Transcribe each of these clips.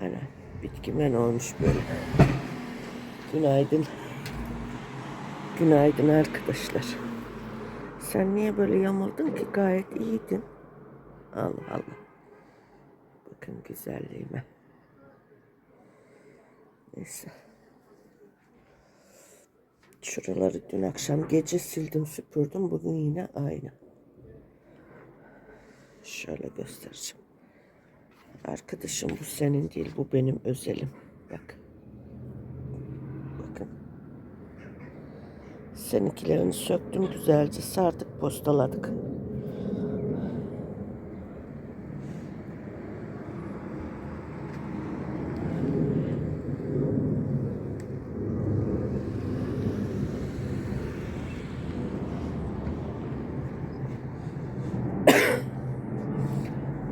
Ana bitkime ne olmuş böyle. Günaydın. Günaydın arkadaşlar. Sen niye böyle yamuldun ki? Gayet iyiydin. Allah Allah. Bakın güzelliğime. Neyse. Şuraları dün akşam gece sildim süpürdüm. Bugün yine aynı. Şöyle göstereceğim. Arkadaşım bu senin değil bu benim özelim. Bak. Bakın. Seninkilerini söktüm güzelce sardık postaladık.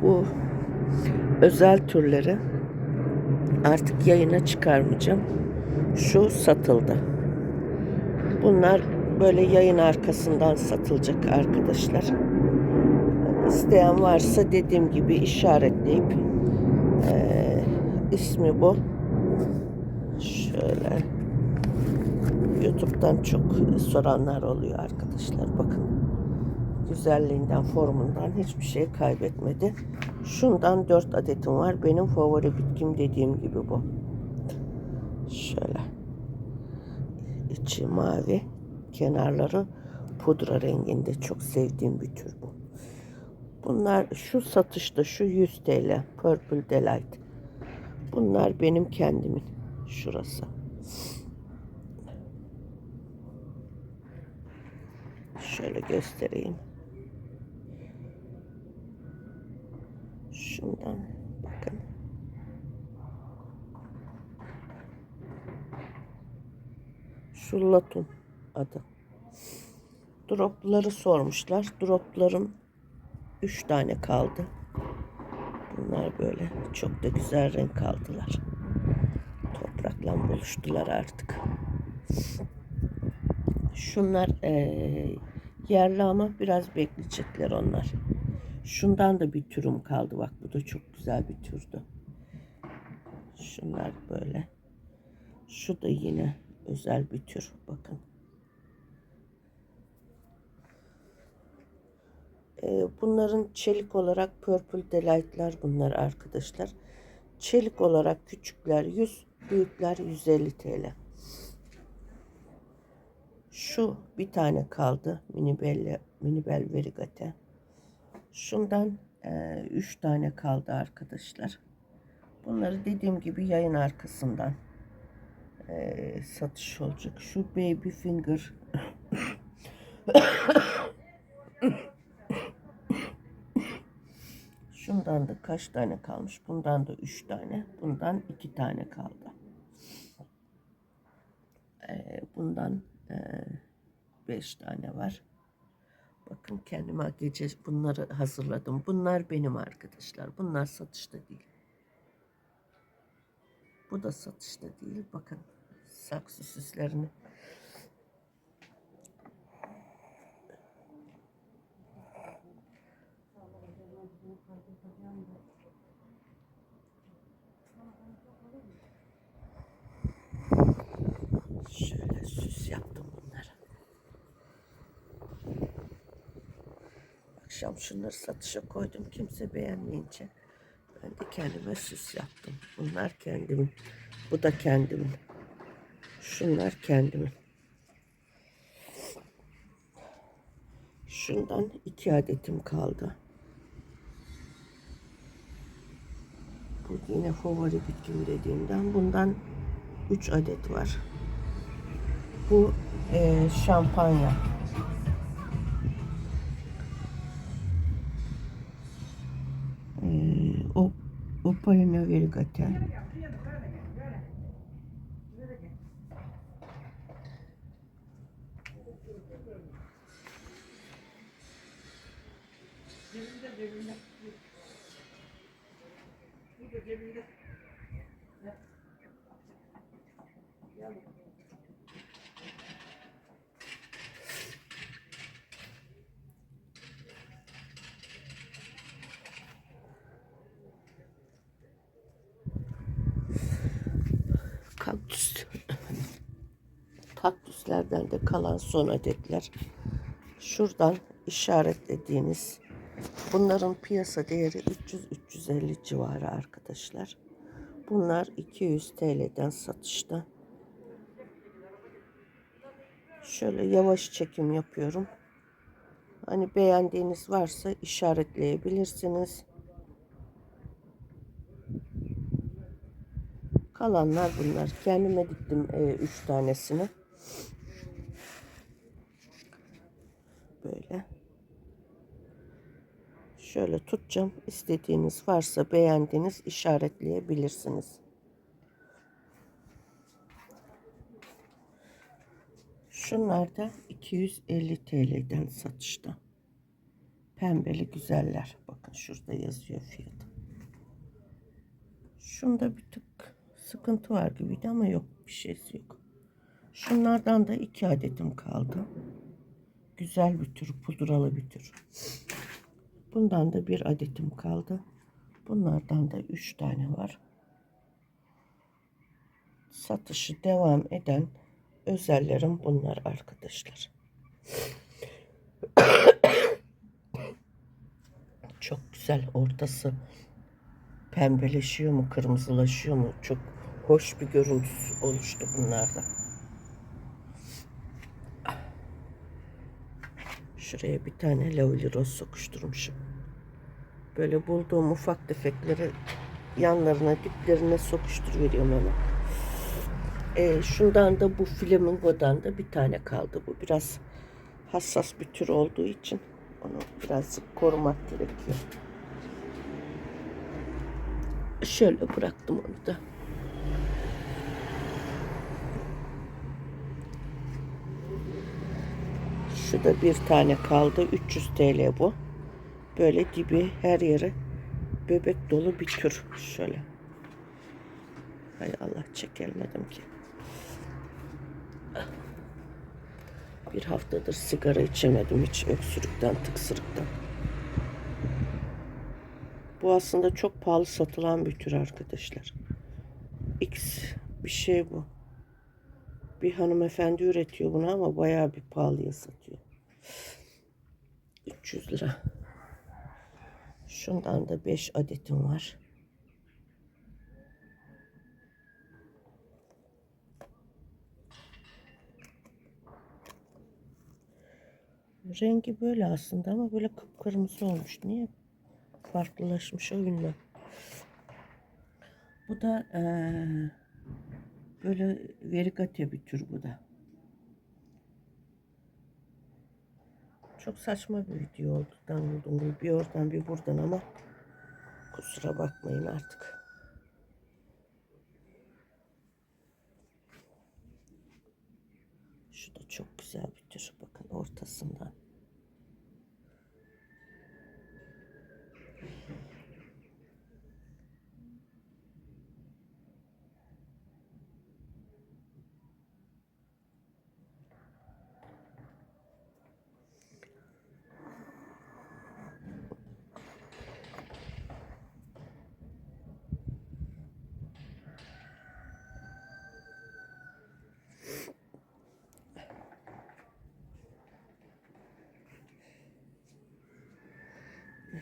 Bu özel türleri artık yayına çıkarmayacağım. Şu satıldı. Bunlar böyle yayın arkasından satılacak arkadaşlar. İsteyen varsa dediğim gibi işaretleyip eee, ismi bu. Şöyle YouTube'dan çok soranlar oluyor arkadaşlar. Bakın güzelliğinden, formundan hiçbir şey kaybetmedi. Şundan 4 adetim var. Benim favori bitkim dediğim gibi bu. Şöyle. İçi mavi, kenarları pudra renginde. Çok sevdiğim bir tür bu. Bunlar şu satışta şu 100 TL Purple Delight. Bunlar benim kendimin. Şurası. Şöyle göstereyim. Şundan bakın. Şu Latun adı. Dropları sormuşlar. Droplarım 3 tane kaldı. Bunlar böyle çok da güzel renk aldılar. Toprakla buluştular artık. Şunlar eee, yerli ama biraz bekleyecekler onlar. Şundan da bir türüm kaldı. Bak bu da çok güzel bir türdü. Şunlar böyle. Şu da yine özel bir tür. Bakın. Ee, bunların çelik olarak Purple Delight'lar bunlar arkadaşlar. Çelik olarak küçükler 100, büyükler 150 TL. Şu bir tane kaldı. Mini Belle, Mini Bell Verigate. Şundan e, üç tane kaldı arkadaşlar. Bunları dediğim gibi yayın arkasından e, satış olacak. Şu Baby Finger Şundan da kaç tane kalmış? Bundan da üç tane. Bundan iki tane kaldı. E, bundan e, beş tane var. Bakın kendime gece bunları hazırladım. Bunlar benim arkadaşlar. Bunlar satışta değil. Bu da satışta değil. Bakın saksı süslerini. Şöyle süs yaptım bunları. Akşam şunları satışa koydum. Kimse beğenmeyince ben de kendime süs yaptım. Bunlar kendimin. Bu da kendimin. Şunlar kendimin. Şundan iki adetim kaldı. Bu yine favori bitkim dediğimden. Bundan üç adet var. Bu eee, şampanya. Polina virgata. Cebinde cebinde. Kaktüslerden de kalan son adetler. Şuradan işaretlediğiniz bunların piyasa değeri 300-350 civarı arkadaşlar. Bunlar 200 TL'den satışta. Şöyle yavaş çekim yapıyorum. Hani beğendiğiniz varsa işaretleyebilirsiniz. Kalanlar bunlar. Kendime diktim 3 tanesini. Böyle. Şöyle tutacağım. İstediğiniz varsa beğendiğiniz işaretleyebilirsiniz. Şunlar da 250 TL'den satışta. Pembeli güzeller. Bakın şurada yazıyor fiyatı. Şunda bir tık sıkıntı var gibiydi ama yok bir şeysi yok. Şunlardan da iki adetim kaldı. Güzel bir tür, pudralı bir tür. Bundan da bir adetim kaldı. Bunlardan da üç tane var. Satışı devam eden özellerim bunlar arkadaşlar. Çok güzel ortası pembeleşiyor mu kırmızılaşıyor mu çok hoş bir görüntüsü oluştu bunlarda. Şuraya bir tane lavuli roz sokuşturmuşum. Böyle bulduğum ufak tefekleri yanlarına diplerine sokuşturuveriyorum hemen. Ee, şundan da bu flamingodan da bir tane kaldı. Bu biraz hassas bir tür olduğu için onu birazcık korumak gerekiyor. Şöyle bıraktım onu da. Şu da bir tane kaldı. 300 TL bu. Böyle dibi her yere bebek dolu bir tür. Şöyle. Hay Allah çekelmedim ki. Bir haftadır sigara içemedim hiç öksürükten, tıksırıktan. Bu aslında çok pahalı satılan bir tür arkadaşlar. X bir şey bu. Bir hanımefendi üretiyor bunu ama bayağı bir pahalıya satıyor. 300 lira. Şundan da 5 adetim var. Rengi böyle aslında ama böyle kıpkırmızı olmuş. Niye? Farklılaşmış o bilmem. Bu da eee, böyle verigate bir tür bu da. Çok saçma bir video oldu. Dangıl dungul bir oradan bir buradan ama kusura bakmayın artık. Şu da çok güzel bir tür. Bakın ortasından.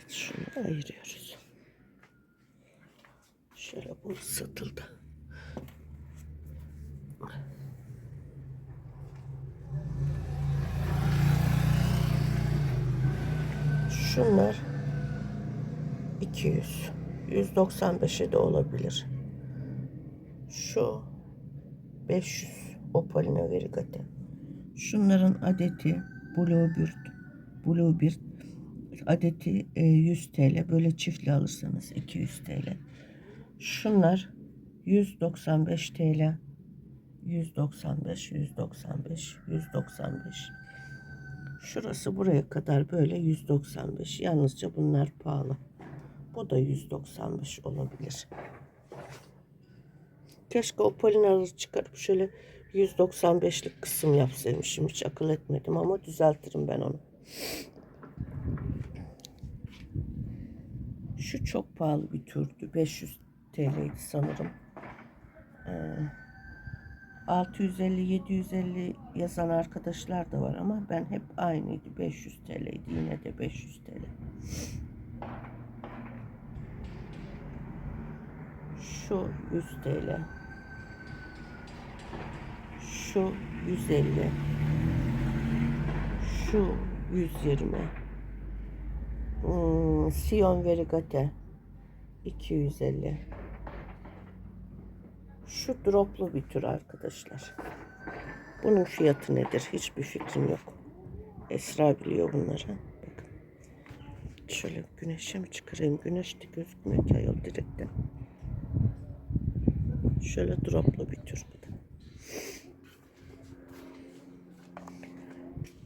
Evet şunu ayırıyoruz. Şöyle bu satıldı. Şunlar 200. 195'e de olabilir. Şu 500 Opalina Verigate. Şunların adeti Bluebird. Bluebird adeti e, 100 TL. Böyle çiftli alırsanız 200 TL. Şunlar 195 TL. 195, 195, 195. Şurası buraya kadar böyle 195. Yalnızca bunlar pahalı. Bu da 195 olabilir. Keşke o polinaları çıkarıp şöyle 195'lik kısım yapsaymışım. Hiç akıl etmedim ama düzeltirim ben onu. Şu çok pahalı bir türdü. 500 TL'ydi sanırım. Ee, 650-750 yazan arkadaşlar da var ama ben hep aynıydı. 500 TL'ydi. Yine de 500 TL. Şu 100 TL. Şu 150. Şu 120. Sion Verigate 250. Şu droplu bir tür arkadaşlar. Bunun fiyatı nedir? Hiçbir fikrim yok. Esra biliyor bunları. Bakın. Şöyle güneşe mi çıkarayım? Güneş de gözükmüyor ki ayol direkten. Şöyle droplu bir tür bu da.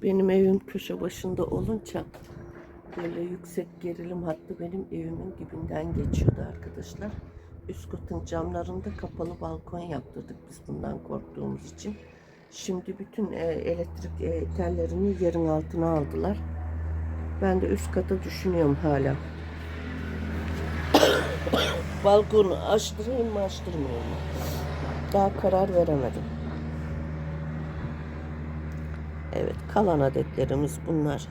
Benim evim köşe başında olunca böyle yüksek gerilim hattı benim evimin dibinden geçiyordu arkadaşlar. Üst katın camlarında kapalı balkon yaptırdık biz bundan korktuğumuz için. Şimdi bütün e, elektrik e, tellerini yerin altına aldılar. Ben de üst kata düşünüyorum hala. Balkonu açtırayım mı açtırmayayım mı? Daha karar veremedim. Evet kalan adetlerimiz bunlar.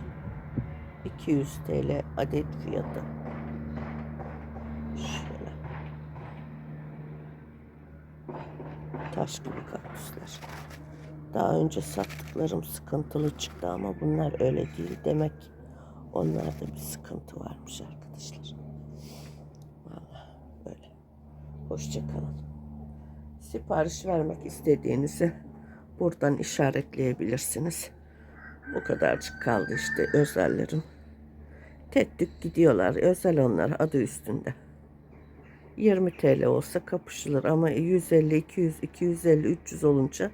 200 TL adet fiyatı. Şöyle. Taş gibi kaktüsler. Daha önce sattıklarım sıkıntılı çıktı ama bunlar öyle değil. Demek onlarda bir sıkıntı varmış arkadaşlar. Vallahi böyle. Hoşçakalın. Sipariş vermek istediğinizi buradan işaretleyebilirsiniz. Bu kadarcık kaldı işte özellerim. Tek tük gidiyorlar. Özel onlar adı üstünde. 20 TL olsa kapışılır ama 150, 200, 250, 300 olunca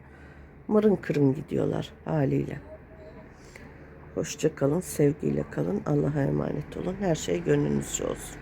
mırın kırın gidiyorlar haliyle. Hoşça kalın, sevgiyle kalın. Allah'a emanet olun. Her şey gönlünüzce olsun.